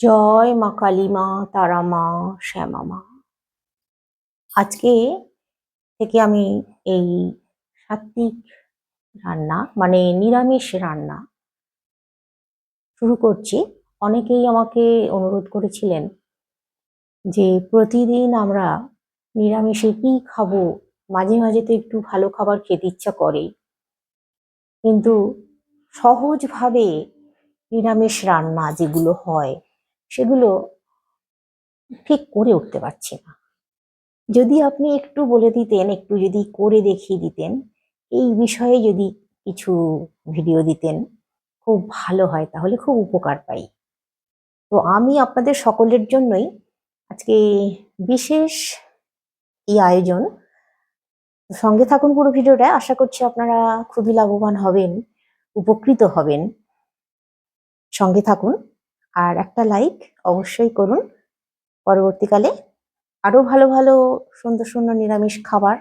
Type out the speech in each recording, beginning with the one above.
জয় মা কালী মা, তারা মা, শ্যামা মা। আজকে থেকে আমি এই সাত্বিক রান্না মানে নিরামিষ রান্না শুরু করছি। অনেকেই আমাকে অনুরোধ করেছিলেন যে প্রতিদিন আমরা নিরামিষে কি খাব? মাঝে মাঝে তো একটু ভালো খাবার খেতে ইচ্ছা করে কিন্তু সহজভাবে নিরামিষ রান্না যেগুলো হয় সেগুলো ঠিক করে উঠতে পারছি না। যদি আপনি একটু বলে দিতেন, একটু যদি করে দেখিয়ে দিতেন, এই বিষয়ে যদি কিছু ভিডিও দিতেন, খুব ভালো হয়, তাহলে খুব উপকার পাই। তো আমি আপনাদের সকলের জন্যই আজকে বিশেষ এই আয়োজন। সঙ্গে থাকুন পুরো ভিডিওটা, আশা করছি আপনারা খুবই লাভবান হবেন, উপকৃত হবেন। সঙ্গে থাকুন। আর একটা লাইক অবশ্যই করুন। পরবর্তীকালে আরও ভালো ভালো সুন্দর সুন্দর নিরামিষ খাবার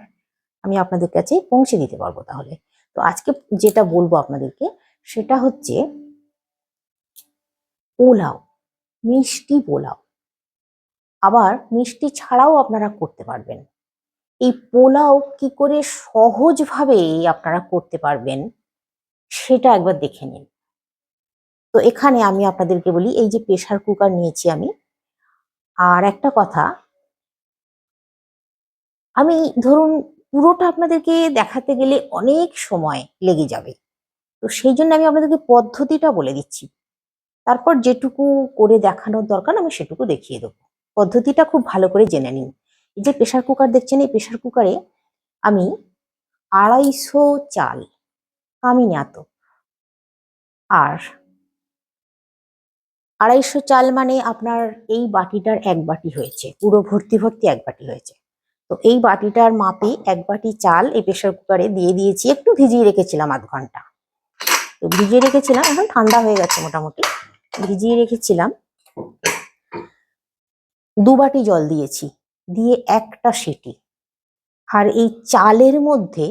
আমি আপনাদের কাছে পৌঁছে দিতে পারব তাহলে। তো আজকে যেটা বলব আপনাদেরকে সেটা হচ্ছে পোলাও, মিষ্টি পোলাও। আবার মিষ্টি ছাড়াও আপনারা করতে পারবেন। এই পোলাও কি করে সহজভাবে আপনারা করতে পারবেন সেটা একবার দেখে নিন। তো এখানে আমি আপনাদেরকে বলি, এই যে প্রেসার কুকার নিয়েছি আমি। আর একটা কথা, আমি ধরুন পুরোটা আপনাদেরকে দেখাতে গেলে অনেক সময় লেগে যাবে। তো সেই জন্য আমি আপনাদেরকে পদ্ধতিটা বলে দিচ্ছি। তারপর যেটুকু করে দেখানোর দরকার, আমি সেটুকু দেখিয়ে দেবো। পদ্ধতিটা খুব ভালো করে জেনে নিন। এই যে প্রেসার কুকার দেখছেন, এই প্রেসার কুকারে আমি আড়াইশো চাল, কামিনি এত আর আড়াইশো চাল মানে আপনার এই বাটিটার এক বাটি হয়েছে, পুরো ভর্তি ভর্তি এক বাটি হয়েছে। তো এই বাটিটার মাপে এক বাটি চাল এই প্রেসার কুকারে দিয়ে দিয়েছি, একটু ভিজিয়ে রেখেছিলাম আধ ঘণ্টা। তো ভিজিয়ে রেখেছিলাম, এখন ঠান্ডা হয়ে গেছে মোটামুটি। ভিজিয়ে রেখেছিলাম। দু বাটি জল দিয়েছি, দিয়ে একটা সিটি। আর এই চালের মধ্যে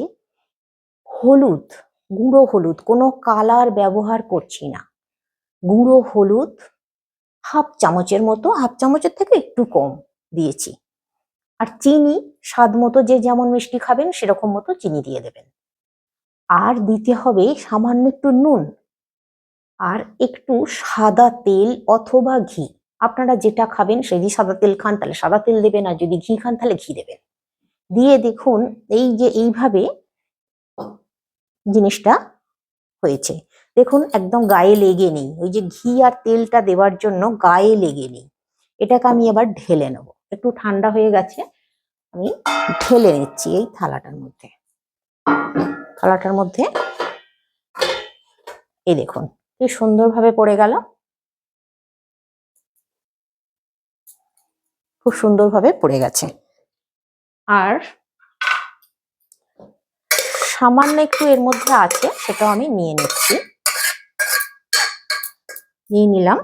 হলুদ, গুঁড়ো হলুদ, কোনো কালার ব্যবহার করছি না। গুঁড়ো হলুদ হাফ চামচের মতো, হাফ চামচের থেকে একটু কম দিয়েছি। আর চিনি, স্বাদ মতো যে যেমন মিষ্টি খাবেন, সেরকম মতো চিনি দিয়ে দেবেন। আর দিতে হবে সামান্য একটু নুন। আর একটু সাদা তেল অথবা ঘি। আপনারা যেটা খাবেন যদি সাদা তেল খান, তাহলে সাদা তেল দেবেন, আর যদি ঘি খান, তাহলে ঘি দেবেন। দিয়ে দেখুন, এই যে এইভাবে জিনিসটা হয়েছে। দেখুন, একদম গায়ে লেগে নেই। ওই যে ঘি আর তেলটা দেওয়ার জন্য গায়ে লেগে নেই। এটাকে আমি এবার ঢেলে নেব। একটু ঠান্ডা হয়ে গেছে, আমি ঢেলে নিচ্ছি এই থালাটার মধ্যে। থালাটার মধ্যে এই দেখুন, কি সুন্দরভাবে পড়ে গেল। খুব সুন্দরভাবে পড়ে গেছে। আর সামান্য একটু এর মধ্যে আছে, সেটাও আমি নিয়ে নিচ্ছি। নিয়ে নিলাম।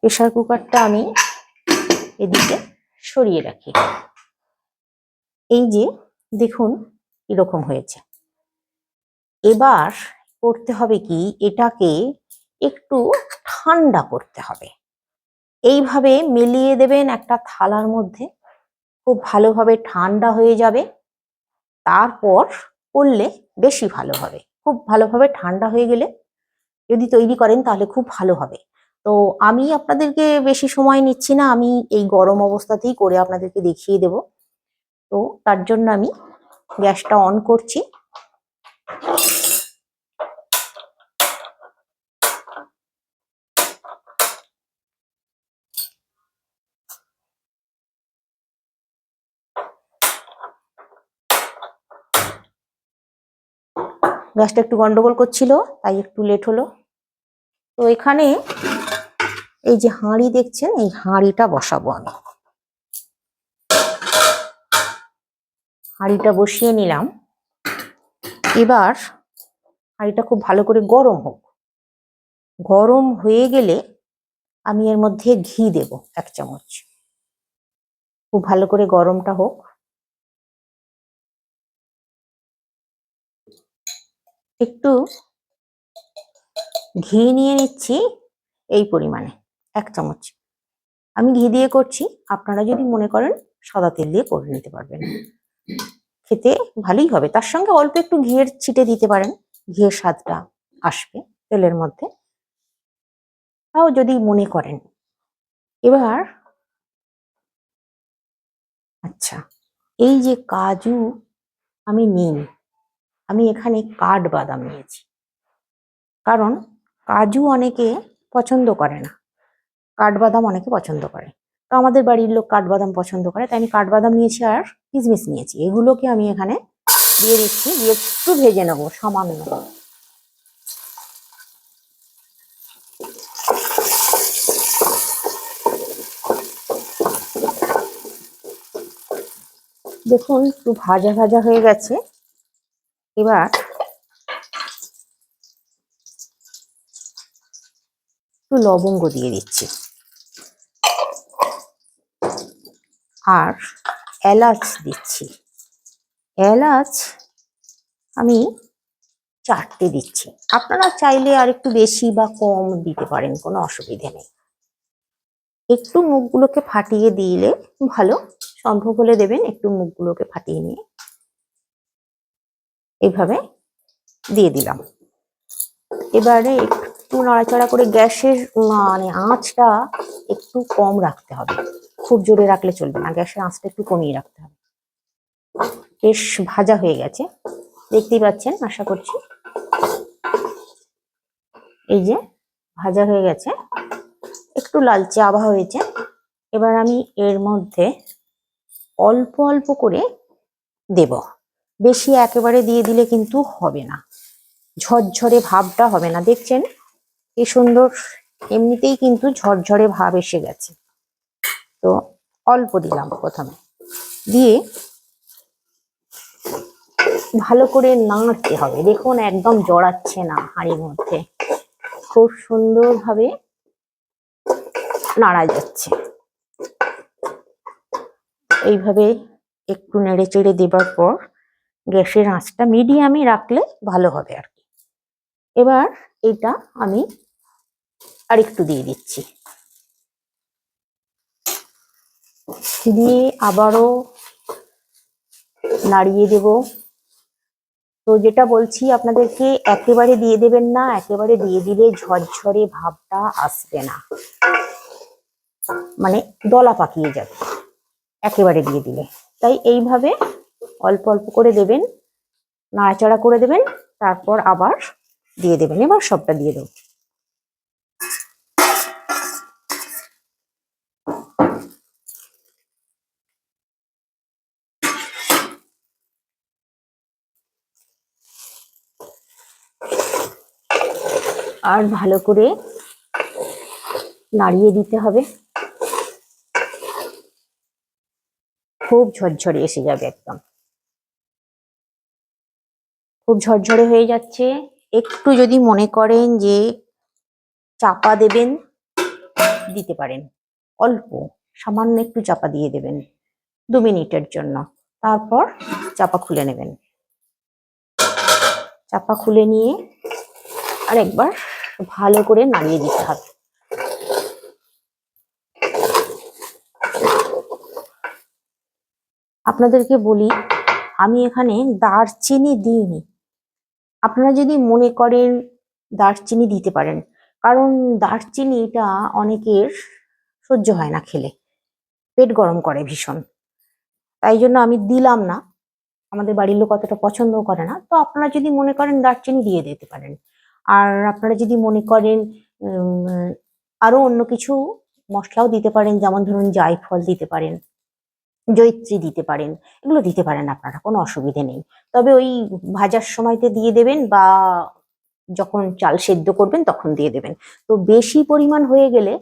প্রেশার কুকারটা আমি এদিকে সরিয়ে রাখি। এই যে দেখুন এরকম হয়েছে। এবার করতে হবে কি? এটাকে একটু ঠান্ডা করতে হবে। এইভাবে মিলিয়ে দেবেন একটা থালার মধ্যে। খুব ভালোভাবে ঠান্ডা হয়ে যাবে। তারপর করলে বেশি ভালো হবে। খুব ভালোভাবে ঠান্ডা হয়ে গেলে যদি তৈরি করেন তাহলে খুব ভালো হবে। তো আমি আপনাদেরকে বেশি সময় নিচ্ছি না, আমি এই গরম অবস্থাতেই করে আপনাদেরকে দেখিয়ে দেব। তো তার জন্য আমি গ্যাসটা অন করছি। গ্যাসটা একটু গন্ডগোল করছিল, তাই একটু লেট হলো। তো এখানে এই যে হাঁড়ি দেখছেন, এই হাঁড়িটা বসাবো আমি। হাঁড়িটা বসিয়ে নিলাম। এবার হাঁড়িটা খুব ভালো করে গরম হোক। গরম হয়ে গেলে আমি এর মধ্যে ঘি দেব, এক চামচ। খুব ভালো করে গরমটা হোক। একটু ঘি নিয়ে নিচ্ছি এই পরিমাণে, এক চামচ। আমি ঘি দিয়ে করছি, আপনারা যদি মনে করেন সাদা তেল দিয়ে করে নিতে পারবেন। খেতে ভালোই হবে, তার সঙ্গে অল্প একটু ঘিয়ের ছিটে দিতে পারেন, ঘিয়ের স্বাদটা আসবে তেলের মধ্যে। তাও যদি মনে করেন। এবার আচ্ছা এই যে কাজু আমি নিই। আমি এখানে কাঠবাদাম নিয়েছি। কারণ কাজু অনেকে পছন্দ করে না। কাঠবাদাম অনেকে পছন্দ করে। তো আমাদের বাড়ির লোক কাঠবাদাম পছন্দ করে, তাই আমি কাঠবাদাম নিয়েছি আর কিশমিশ নিয়েছি। এগুলোকে আমি এখানে দিয়ে দিচ্ছি, দিয়ে একটু ভেজে নেব সামান্য দেখুন, একটু ভাজা ভাজা হয়ে গেছে। এবার একটু লবঙ্গ দিয়ে দিচ্ছি। আর এলাচ দিচ্ছি। এলাচ আমি চারটে দিচ্ছি। আপনারা চাইলে আর একটু বেশি বা কম দিতে পারেন, কোনো অসুবিধে নেই। একটু মুখগুলোকে ফাটিয়ে দিলে ভালো, সম্ভব হলে দেবেন একটু মুখগুলোকে ফাটিয়ে নিয়ে। এইভাবে দিয়ে দিলাম। এবারে একটু নাড়াচাড়া করে গ্যাসের মানে আঁচটা একটু কম রাখতে হবে। খুব জোরে রাখলে চলবে না, গ্যাসের আঁচটা একটু কমিয়ে রাখতে হবে। বেশ ভাজা হয়ে গেছে, দেখতেই পাচ্ছেন, আশা করছি। এই যে ভাজা হয়ে গেছে, একটু লালচে আভা হয়েছে। এবার আমি এর মধ্যে অল্প অল্প করে দেব। বেশি একেবারে দিয়ে দিলে কিন্তু হবে না। ঝরঝরে ভাবটা হবে না। দেখছেন? কি সুন্দর, এমনিতেই কিন্তু ঝরঝরে ভাব এসে গেছে। তো অল্প দিলাম প্রথমে। দিয়ে ভালো করে নাড়তে হবে। দেখুন, একদম জড়াচ্ছে না হাঁড়ির মধ্যে। খুব সুন্দরভাবে নাড়া যাচ্ছে। এইভাবে একটু নেড়ে চেড়ে দেবার পর গ্যাসের আঁচটা মিডিয়ামে রাখলে ভালো হবে আর কি। এবার এটা আমি আরেকটু দিয়ে দিচ্ছি। দিয়ে আবারও নাড়িয়ে দেব। তো যেটা বলছি, আপনাদেরকে একেবারে দিয়ে দেবেন না, একেবারে দিয়ে দিলে ঝরঝরে ভাবটা আসবে না। মানে দলা পাকিয়ে যাবে, একেবারে দিয়ে দিলে। তাই এইভাবে অল্প অল্প করে দেবেন, নাড়াচাড়া করে দেবেন, তারপর আবার দিয়ে দেবেন। এবার সবটা দিয়ে দেবো। আর ভালো করে নাড়িয়ে দিতে হবে। খুব ঝরঝরে এসে যাবে একদম। খুব ঝরঝরে হয়ে যাচ্ছে। একটু যদি মনে করেন যে চাপা দেবেন, দিতে পারেন। অল্প, সামান্য একটু চাপা দিয়ে দেবেন দু মিনিটের জন্য। তারপর চাপা খুলে নেবেন। চাপা খুলে নিয়ে আরেকবার ভালো করে নাড়িয়ে দিতে হবে। আপনাদেরকে বলি, আমি এখানে দারচিনি দিইনি। আপনারা যদি মনে করেন দারচিনি দিতে পারেন কারণ দারচিনিটা অনেকের সহ্য হয় না খেলে পেট গরম করে ভীষণ। তাই জন্য আমি দিলাম না আমাদের বাড়ির লোক অতটা পছন্দও করে না। তো আপনারা যদি মনে করেন দারচিনি দিয়ে দিতে পারেন। আর আপনারা যদি মনে করেন উম, আরও অন্য কিছু মশলাও দিতে পারেন যেমন ধরুন জায়ফল দিতে পারেন। জয়িত্রী দিতে পারেন। এগুলো দিতে পারেন আপনারা, কোনো অসুবিধে নেই। তবে ওই ভাজার সময়তে দিয়ে দেবেন বা যখন চাল সেদ্ধ করবেন তখন দিয়ে দেবেন। তো বেশি পরিমাণ হয়ে গেলে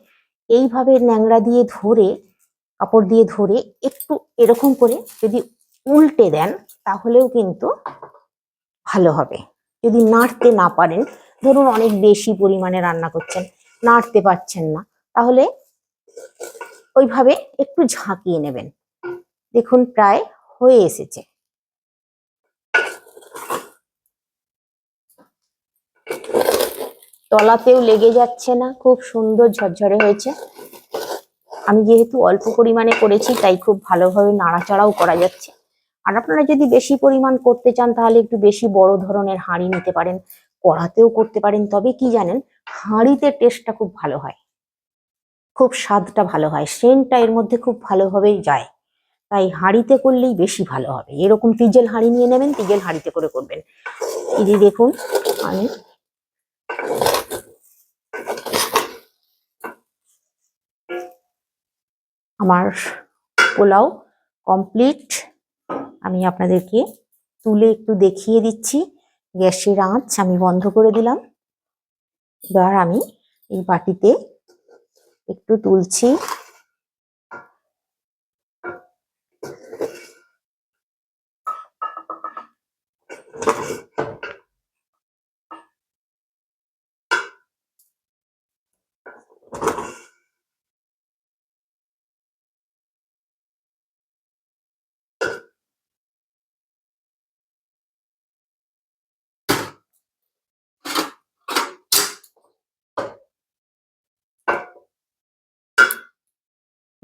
এইভাবে ন্যাংরা দিয়ে ধরে, কাপড় দিয়ে ধরে একটু এরকম করে যদি উল্টে দেন তাহলেও কিন্তু ভালো হবে। যদি নাড়তে না পারেন, ধরুন অনেক বেশি পরিমাণে রান্না করছেন, নাড়তে পারছেন না, তাহলে ওইভাবে একটু ঝাঁকিয়ে নেবেন। দেখুন, প্রায় হয়ে এসেছে। তলাতেও লেগে যাচ্ছে না, খুব সুন্দর ঝরঝরে হয়েছে। আমি যেহেতু অল্প পরিমাণে করেছি, তাই খুব ভালোভাবে নাড়াচাড়াও করা যাচ্ছে। আর আপনারা যদি বেশি পরিমাণ করতে চান, তাহলে একটু বেশি বড় ধরনের হাঁড়ি নিতে পারেন, কড়াতেও করতে পারেন। তবে কি জানেন, হাঁড়িতে টেস্টটা খুব ভালো হয়। খুব স্বাদটা ভালো হয়, সেন্টটা এর মধ্যে খুব ভালোভাবেই যায়। তাই হাঁড়িতে করলেই বেশি ভালো হবে। এরকম তিজেল হাঁড়ি নিয়ে নেবেন, তিজেল হাঁড়িতে করে করবেন। এই যে দেখুন আমি আমার পোলাও কমপ্লিট। আমি আপনাদেরকে তুলে একটু দেখিয়ে দিচ্ছি। গ্যাসের আঁচ আমি বন্ধ করে দিলাম। এবার আমি এই বাটিতে একটু তুলছি।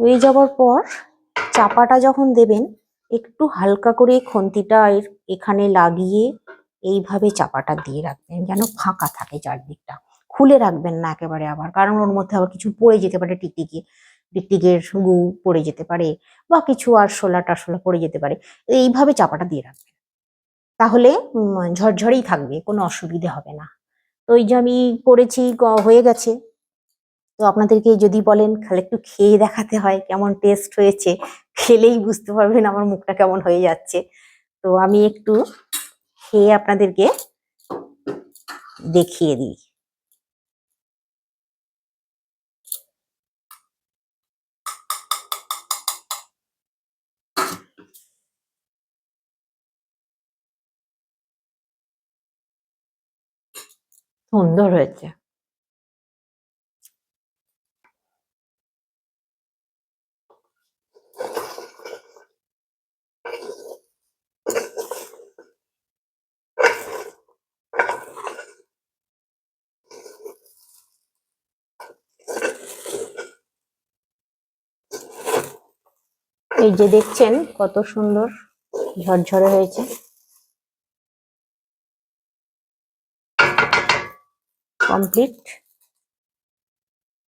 হয়ে যাওয়ার পর চাপাটা যখন দেবেন, একটু হালকা করে খন্তিটা এর এখানে লাগিয়ে এইভাবে চাপাটা দিয়ে রাখবেন, যেন ফাঁকা থাকে চারদিকটা। খুলে রাখবেন না একেবারে আবার, কারণ ওর মধ্যে আবার কিছু পড়ে যেতে পারে, টিকটিকি, টিকটিকের গু পড়ে যেতে পারে বা কিছু আর আরশোলা টারশোলা পড়ে যেতে পারে। এইভাবে চাপাটা দিয়ে রাখবেন। তাহলে ঝরঝরেই থাকবে, কোনো অসুবিধে হবে না। তো এই যে আমি করেছি হয়ে গেছে। তো আপনাদেরকে যদি বলেন খালি একটু খেয়ে দেখাতে হয় কেমন টেস্ট হয়েছে। খেলেই বুঝতে পারবেন আমার মুখটা কেমন হয়ে যাচ্ছে। তো আমি একটু খেয়ে আপনাদেরকে দেখিয়ে দিই। সুন্দর হয়েছে। এই যে দেখছেন কত সুন্দর ঝরঝরে হয়েছে। কমপ্লিট।